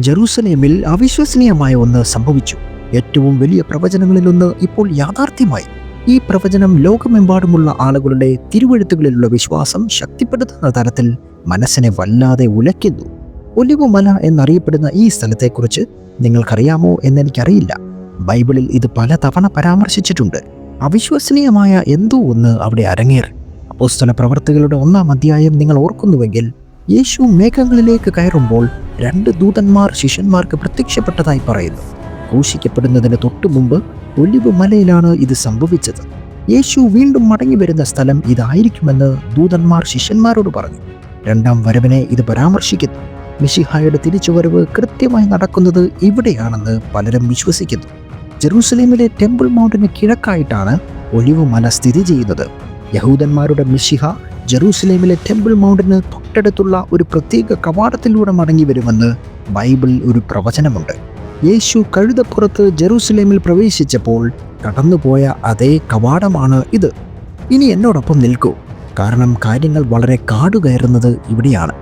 ജെറൂസലേമിൽ അവിശ്വസനീയമായ ഒന്ന് സംഭവിച്ചു. ഏറ്റവും വലിയ പ്രവചനങ്ങളിലൊന്ന് ഇപ്പോൾ യാഥാർത്ഥ്യമായി. ഈ പ്രവചനം ലോകമെമ്പാടുമുള്ള ആളുകളുടെ തിരുവഴുത്തുകളിലുള്ള വിശ്വാസം ശക്തിപ്പെടുത്തുന്ന തരത്തിൽ മനസ്സിനെ വല്ലാതെ ഉലയ്ക്കുന്നു. ഒലിവുമല എന്നറിയപ്പെടുന്ന ഈ സ്ഥലത്തെക്കുറിച്ച് നിങ്ങൾക്കറിയാമോ എന്നെനിക്കറിയില്ല. ബൈബിളിൽ ഇത് പലതവണ പരാമർശിച്ചിട്ടുണ്ട്. അവിശ്വസനീയമായ എന്തോ ഒന്ന് അവിടെ അരങ്ങേറി. അപ്പോസ്തല പ്രവർത്തികളുടെ ഒന്നാം അധ്യായം നിങ്ങൾ ഓർക്കുന്നുവെങ്കിൽ യേശു മേഘങ്ങളിലേക്ക് കയറുമ്പോൾ രണ്ട് ദൂതന്മാർ ശിഷ്യന്മാർക്ക് പ്രത്യക്ഷപ്പെട്ടതായി പറയുന്നു. ഘോഷിക്കപ്പെടുന്നതിന് തൊട്ടു മുമ്പ് ഒലിവ് മലയിലാണ് ഇത് സംഭവിച്ചത്. യേശു വീണ്ടും മടങ്ങി വരുന്ന സ്ഥലം ഇതായിരിക്കുമെന്ന് ദൂതന്മാർ ശിഷ്യന്മാരോട് പറഞ്ഞു. രണ്ടാം വരവിനെ ഇത് പരാമർശിക്കുന്നു. മിഷിഹായുടെ തിരിച്ചുവരവ് കൃത്യമായി നടക്കുന്നത് ഇവിടെയാണെന്ന് പലരും വിശ്വസിക്കുന്നു. ജെറൂസലേമിലെ ടെമ്പിൾ മൗണ്ടിന് കിഴക്കായിട്ടാണ് ഒലിവ് മല സ്ഥിതി ചെയ്യുന്നത്. യഹൂദന്മാരുടെ മിഷിഹ ജെറൂസലേമിലെ ടെമ്പിൾ മൗണ്ടിന് തൊട്ടടുത്തുള്ള ഒരു പ്രത്യേക കവാടത്തിലൂടെ മടങ്ങി വരുമെന്ന് ബൈബിൾ ഒരു പ്രവചനമുണ്ട്. യേശു കഴുതപ്പുറത്ത് ജെറൂസലേമിൽ പ്രവേശിച്ചപ്പോൾ കടന്നുപോയ അതേ കവാടമാണ് ഇത്. ഇനി എന്നോടൊപ്പം നിൽക്കൂ. കാരണം കാര്യങ്ങൾ വളരെ കാടുകയറുന്നത് ഇവിടെയാണ്.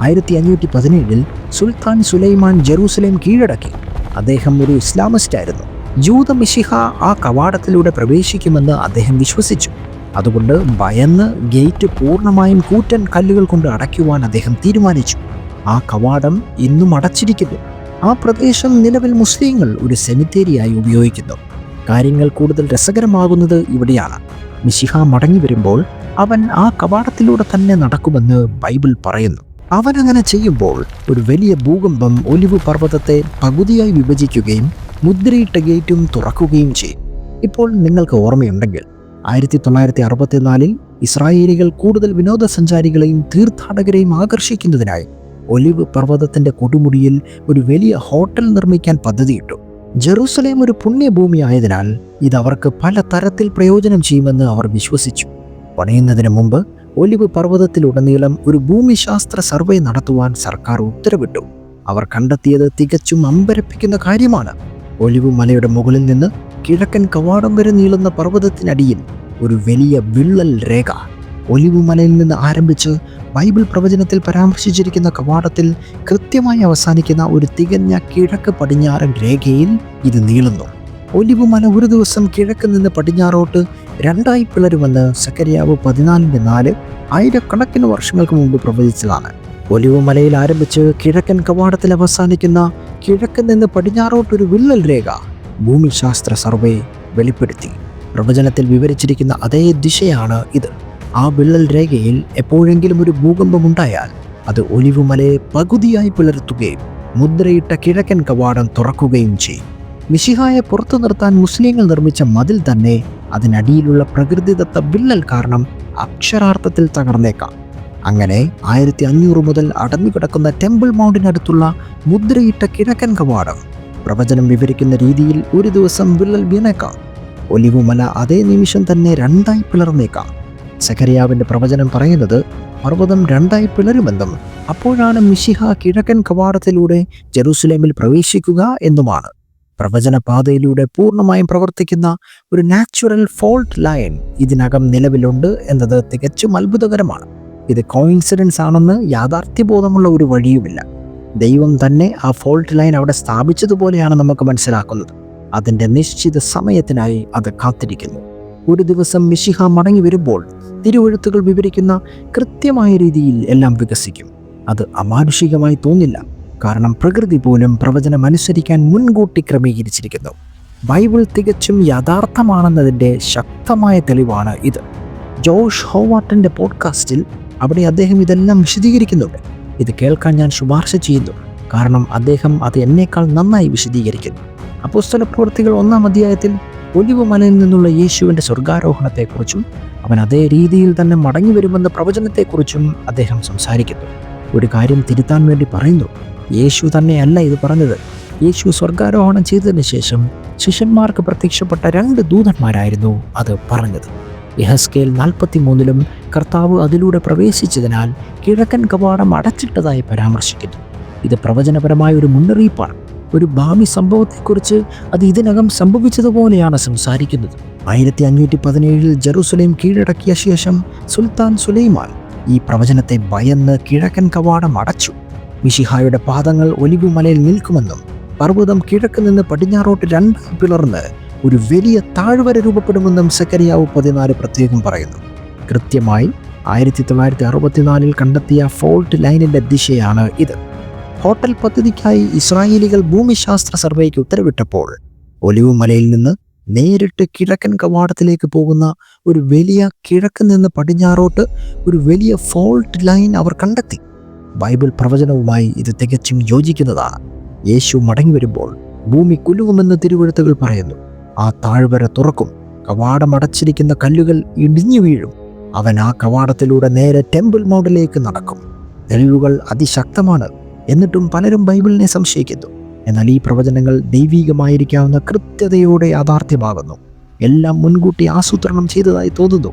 ആയിരത്തി അഞ്ഞൂറ്റി പതിനേഴിൽ സുൽത്താൻ സുലൈമാൻ ജെറൂസലേം കീഴടക്കി. അദ്ദേഹം ഒരു ഇസ്ലാമിസ്റ്റായിരുന്നു. ജൂത മിഷിഹ ആ കവാടത്തിലൂടെ പ്രവേശിക്കുമെന്ന് അദ്ദേഹം വിശ്വസിച്ചു. അതുകൊണ്ട് ഭയന്ന് ഗേറ്റ് പൂർണമായും കൂറ്റൻ കല്ലുകൾ കൊണ്ട് അടയ്ക്കുവാൻ അദ്ദേഹം തീരുമാനിച്ചു. ആ കവാടം ഇന്നും അടച്ചിരിക്കുന്നു. ആ പ്രദേശം നിലവിൽ മുസ്ലിങ്ങൾ ഒരു സെമിത്തേരിയായി ഉപയോഗിക്കുന്നു. കാര്യങ്ങൾ കൂടുതൽ രസകരമാകുന്നത് ഇവിടെയാണ്. മിശിഹ മടങ്ങി വരുമ്പോൾ അവൻ ആ കവാടത്തിലൂടെ തന്നെ നടക്കുമെന്ന് ബൈബിൾ പറയുന്നു. അവൻ അങ്ങനെ ചെയ്യുമ്പോൾ ഒരു വലിയ ഭൂകമ്പം ഒലിവ് പർവതത്തെ പകുതിയായി വിഭജിക്കുകയും മുദ്രയിട്ട ഗേറ്റും തുറക്കുകയും ചെയ്യും. ഇപ്പോൾ നിങ്ങൾക്ക് ഓർമ്മയുണ്ടെങ്കിൽ ആയിരത്തി തൊള്ളായിരത്തി അറുപത്തിനാലിൽ ഇസ്രായേലികൾ കൂടുതൽ വിനോദസഞ്ചാരികളെയും തീർത്ഥാടകരെയും ആകർഷിക്കുന്നതിനായി ഒലിവ് പർവതത്തിന്റെ കൊടുമുടിയിൽ ഒരു വലിയ ഹോട്ടൽ നിർമ്മിക്കാൻ പദ്ധതിയിട്ടു. ജെറൂസലേം ഒരു പുണ്യഭൂമി ആയതിനാൽ ഇത് അവർക്ക് പല തരത്തിൽ പ്രയോജനം ചെയ്യുമെന്ന് അവർ വിശ്വസിച്ചു. പണിയുന്നതിന് മുമ്പ് ഒലിവ് പർവതത്തിലുടനീളം ഒരു ഭൂമിശാസ്ത്ര സർവേ നടത്തുവാൻ സർക്കാർ ഉത്തരവിട്ടു. അവർ കണ്ടെത്തിയത് തികച്ചും അമ്പരപ്പിക്കുന്ന കാര്യമാണ്. ഒലിവ് മലയുടെ മുകളിൽ നിന്ന് കിഴക്കൻ കവാടം വരെ നീളുന്ന പർവതത്തിനടിയിൽ ഒരു വലിയ വിള്ളൽ രേഖ. ഒലിവ് മലയിൽ നിന്ന് ആരംഭിച്ച് ബൈബിൾ പ്രവചനത്തിൽ പരാമർശിച്ചിരിക്കുന്ന കവാടത്തിൽ കൃത്യമായി അവസാനിക്കുന്ന ഒരു തികഞ്ഞ കിഴക്ക് പടിഞ്ഞാറൻ രേഖയിൽ ഇത് നീളുന്നു. ഒലിവ് മല ഒരു ദിവസം കിഴക്ക് നിന്ന് പടിഞ്ഞാറോട്ട് രണ്ടായി പിളരുമെന്ന് സക്കരിയാവ് പതിനാലിന്റെ നാല് ആയിരക്കണക്കിന് വർഷങ്ങൾക്ക് മുമ്പ് പ്രവചിച്ചതാണ്. ഒലിവ് മലയിൽ ആരംഭിച്ച് കിഴക്കൻ കവാടത്തിൽ അവസാനിക്കുന്ന കിഴക്ക് നിന്ന് പടിഞ്ഞാറോട്ടൊരു വിള്ളൽ രേഖ. ഭൂമിശാസ്ത്ര സർവേ വെളിപ്പെടുത്തി. പ്രവചനത്തിൽ വിവരിച്ചിരിക്കുന്ന അതേ ദിശയാണ് ഇത്. ആ വിള്ളൽ രേഖയിൽ എപ്പോഴെങ്കിലും ഒരു ഭൂകമ്പമുണ്ടായാൽ അത് ഒലിവുമലയെ പകുതിയായി പിളർത്തുകയും മുദ്രയിട്ട കിഴക്കൻ കവാടം തുറക്കുകയും ചെയ്യും. മിശിഹായെ പുറത്തു നിർത്താൻ മുസ്ലിങ്ങൾ നിർമ്മിച്ച മതിൽ തന്നെ അതിനടിയിലുള്ള പ്രകൃതിദത്ത വിള്ളൽ കാരണം അക്ഷരാർത്ഥത്തിൽ തകർന്നേക്കാം. അങ്ങനെ ആയിരത്തി അഞ്ഞൂറ് മുതൽ അടഞ്ഞുകിടക്കുന്ന ടെമ്പിൾ മൗണ്ടിനടുത്തുള്ള മുദ്രയിട്ട കിഴക്കൻ കവാടം. പ്രവചനം വിവരിക്കുന്ന രീതിയിൽ ഒരു ദിവസം വിള്ളൽ വീണേക്കാം. ഒലിവുമല അതേ നിമിഷം തന്നെ രണ്ടായി പിളർന്നേക്കാം. സഖരിയാവിന്റെ പ്രവചനം പറയുന്നത് പർവതം രണ്ടായി പിളരുമെന്നും അപ്പോഴാണ് മിഷിഹ കിഴക്കൻ കവാടത്തിലൂടെ ജെറൂസലേമിൽ പ്രവേശിക്കുക എന്നുമാണ്. പ്രവചന പാതയിലൂടെ പൂർണമായും പ്രവർത്തിക്കുന്ന ഒരു നാച്ചുറൽ ഫോൾട്ട് ലൈൻ ഇതിനകം നിലവിലുണ്ട് എന്നത് തികച്ചും അത്ഭുതകരമാണ്. ഇത് കോയിൻസിഡൻസ് ആണെന്ന് യാഥാർത്ഥ്യബോധമുള്ള ഒരു വഴിയുമില്ല. ദൈവം തന്നെ ആ ഫോൾട്ട് ലൈൻ അവിടെ സ്ഥാപിച്ചതുപോലെയാണ് നമുക്ക് മനസ്സിലാക്കുന്നത്. അതിന്റെ നിശ്ചിത സമയത്തിനായി അത് കാത്തിരിക്കുന്നു. ഒരു ദിവസം മിശിഹ മടങ്ങി വരുമ്പോൾ തിരുവഴുത്തുകൾ വിവരിക്കുന്ന കൃത്യമായ രീതിയിൽ എല്ലാം വികസിക്കും. അത് അമാനുഷികമായി തോന്നില്ല. കാരണം പ്രകൃതി പോലും പ്രവചനം അനുസരിക്കാൻ മുൻകൂട്ടി ക്രമീകരിച്ചിരിക്കുന്നു. ബൈബിൾ തികച്ചും യഥാർത്ഥമാണെന്നതിന്റെ ശക്തമായ തെളിവാണ് ഇത്. ജോഷ് ഹോവാട്ടിന്റെ പോഡ്കാസ്റ്റിൽ അവിടെ അദ്ദേഹം ഇതെല്ലാം വിശദീകരിക്കുന്നുണ്ട്. ഇത് കേൾക്കാൻ ഞാൻ ശുപാർശ ചെയ്യുന്നു. കാരണം അദ്ദേഹം അത് എന്നേക്കാൾ നന്നായി വിശദീകരിക്കുന്നു. അപ്പോസ്തല പ്രവൃത്തികൾ ഒന്നാം അധ്യായത്തിൽ ഒലിവ് മലയിൽ നിന്നുള്ള യേശുവിന്റെ സ്വർഗാരോഹണത്തെക്കുറിച്ചും അവൻ അതേ രീതിയിൽ തന്നെ മടങ്ങി വരുമെന്ന പ്രവചനത്തെക്കുറിച്ചും അദ്ദേഹം സംസാരിക്കുന്നു. ഒരു കാര്യം തിരുത്താൻ വേണ്ടി പറയുന്നു. യേശു തന്നെയല്ല ഇത് പറഞ്ഞത്. യേശു സ്വർഗാരോഹണം ചെയ്തതിന് ശേഷം ശിഷ്യന്മാർക്ക് പ്രത്യക്ഷപ്പെട്ട രണ്ട് ദൂതന്മാരായിരുന്നു അത് പറഞ്ഞത്. യഹസ്കേൽ നാൽപ്പത്തി മൂന്നിലും കർത്താവ് അതിലൂടെ പ്രവേശിച്ചതിനാൽ കിഴക്കൻ കവാടം അടച്ചിട്ടതായി പരാമർശിക്കുന്നു. ഇത് പ്രവചനപരമായ ഒരു മുന്നറിയിപ്പാണ്. ഒരു ഭാവി സംഭവത്തെക്കുറിച്ച് അത് ഇതിനകം സംഭവിച്ചതുപോലെയാണ് സംസാരിക്കുന്നത്. ആയിരത്തി അഞ്ഞൂറ്റി പതിനേഴിൽ ജെറൂസലേം കീഴടക്കിയ ശേഷം സുൽത്താൻ സുലൈമാൻ ഈ പ്രവചനത്തെ ഭയന്ന് കിഴക്കൻ കവാടം അടച്ചു. മിഷിഹായുടെ പാദങ്ങൾ ഒലിവുമലയിൽ നിൽക്കുമെന്നും പർവതം കിഴക്ക് നിന്ന് പടിഞ്ഞാറോട്ട് രണ്ട് പിളർന്ന് ഒരു വലിയ താഴ്വര രൂപപ്പെടുമെന്നും സെക്കരിയാവ് പതിനാല് പ്രത്യേകം പറയുന്നു. കൃത്യമായി ആയിരത്തി തൊള്ളായിരത്തി അറുപത്തിനാലിൽ കണ്ടെത്തിയ ഫോൾട്ട് ലൈനിന്റെ ദിശയാണ് ഇത്. ഹോട്ടൽ പദ്ധതിക്കായി ഇസ്രായേലികൾ ഭൂമിശാസ്ത്ര സർവേക്ക് ഉത്തരവിട്ടപ്പോൾ ഒലിവ് മലയിൽ നിന്ന് നേരിട്ട് കിഴക്കൻ കവാടത്തിലേക്ക് പോകുന്ന ഒരു വലിയ കിഴക്ക് നിന്ന് പടിഞ്ഞാറോട്ട് ഒരു വലിയ ഫോൾട്ട് ലൈൻ അവർ കണ്ടെത്തി. ബൈബിൾ പ്രവചനവുമായി ഇത് തികച്ചും യോജിക്കുന്നതാണ്. യേശു മടങ്ങി വരുമ്പോൾ ഭൂമി കുലുവുമെന്ന് തിരുവഴുത്തുകൾ പറയുന്നു. ആ താഴ്വര തുറക്കും. കവാടമടച്ചിരിക്കുന്ന കല്ലുകൾ ഇടിഞ്ഞു വീഴും. അവൻ ആ കവാടത്തിലൂടെ നേരെ ടെമ്പിൾ മൗണ്ടിലേക്ക് നടക്കും. തെളിവുകൾ അതിശക്തമാണ് എന്നിട്ടും പലരും ബൈബിളിനെ സംശയിക്കുന്നു. എന്നാൽ ഈ പ്രവചനങ്ങൾ ദൈവീകമായിരിക്കാവുന്ന കൃത്യതയോടെ യാഥാർത്ഥ്യമാകുന്നു. എല്ലാം മുൻകൂട്ടി ആസൂത്രണം ചെയ്തതായി തോന്നുന്നു.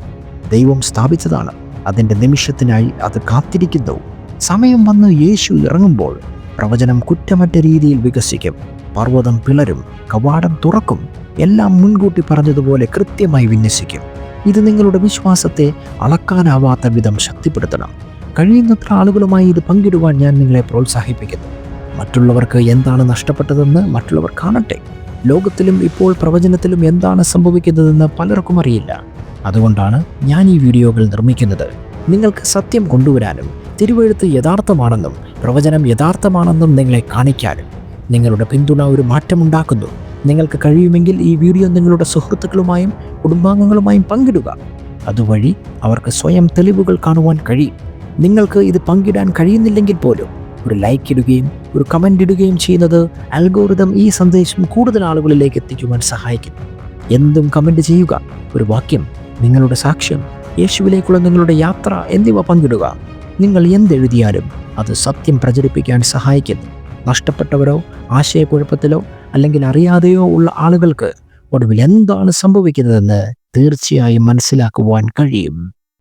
ദൈവം സ്ഥാപിച്ചതാണ്. അതിന്റെ നിമിഷത്തിനായി അത് കാത്തിരിക്കുന്നു. സമയം വന്ന് യേശു ഇറങ്ങുമ്പോൾ പ്രവചനം കുറ്റമറ്റ രീതിയിൽ വികസിക്കും. പർവതം പിളരും കവാടം തുറക്കും എല്ലാം മുൻകൂട്ടി പറഞ്ഞതുപോലെ കൃത്യമായി വിന്യസിക്കും. ഇത് നിങ്ങളുടെ വിശ്വാസത്തെ അളക്കാനാവാത്ത വിധം ശക്തിപ്പെടുത്തണം. കഴിയുന്നത്ര ആളുകളുമായി ഇത് പങ്കിടുവാൻ ഞാൻ നിങ്ങളെ പ്രോത്സാഹിപ്പിക്കുന്നു. മറ്റുള്ളവർക്ക് എന്താണ് നഷ്ടപ്പെട്ടതെന്ന് മറ്റുള്ളവർ കാണട്ടെ. ലോകത്തിലും ഇപ്പോൾ പ്രവചനത്തിലും എന്താണ് സംഭവിക്കുന്നതെന്ന് പലർക്കും അറിയില്ല. അതുകൊണ്ടാണ് ഞാൻ ഈ വീഡിയോകൾ നിർമ്മിക്കുന്നത്. നിങ്ങൾക്ക് സത്യം കൊണ്ടുവരാനും തിരുവഴുത്ത് യഥാർത്ഥമാണെന്നും പ്രവചനം യഥാർത്ഥമാണെന്നും നിങ്ങളെ കാണിക്കാനും. നിങ്ങളുടെ പിന്തുണ ഒരു മാറ്റമുണ്ടാക്കുന്നു. നിങ്ങൾക്ക് കഴിയുമെങ്കിൽ ഈ വീഡിയോ നിങ്ങളുടെ സുഹൃത്തുക്കളുമായും കുടുംബാംഗങ്ങളുമായും പങ്കിടുക. അതുവഴി അവർക്ക് സ്വയം തെളിവുകൾ കാണുവാൻ കഴിയും. നിങ്ങൾക്ക് ഇത് പങ്കിടാൻ കഴിയുന്നില്ലെങ്കിൽ പോലും ഒരു ലൈക്ക് ഇടുകയും ഒരു കമന്റ് ഇടുകയും ചെയ്യുന്നത് അൽഗോറിതം ഈ സന്ദേശം കൂടുതൽ ആളുകളിലേക്ക് എത്തിക്കുവാൻ സഹായിക്കും എന്തും കമന്റ് ചെയ്യുക ഒരു വാക്യം നിങ്ങളുടെ സാക്ഷ്യം യേശുവിലേക്കുള്ള നിങ്ങളുടെ യാത്ര എന്നിവ പങ്കിടുക. നിങ്ങൾ എന്തെഴുതിയാലും അത് സത്യം പ്രചരിപ്പിക്കാൻ സഹായിക്കുന്നു. നഷ്ടപ്പെട്ടവരോ ആശയക്കുഴപ്പത്തിലോ അല്ലെങ്കിൽ അറിയാതെയോ ഉള്ള ആളുകൾക്ക് ഒടുവിൽ എന്താണ് സംഭവിക്കുന്നതെന്ന് തീർച്ചയായും മനസ്സിലാക്കുവാൻ കഴിയും.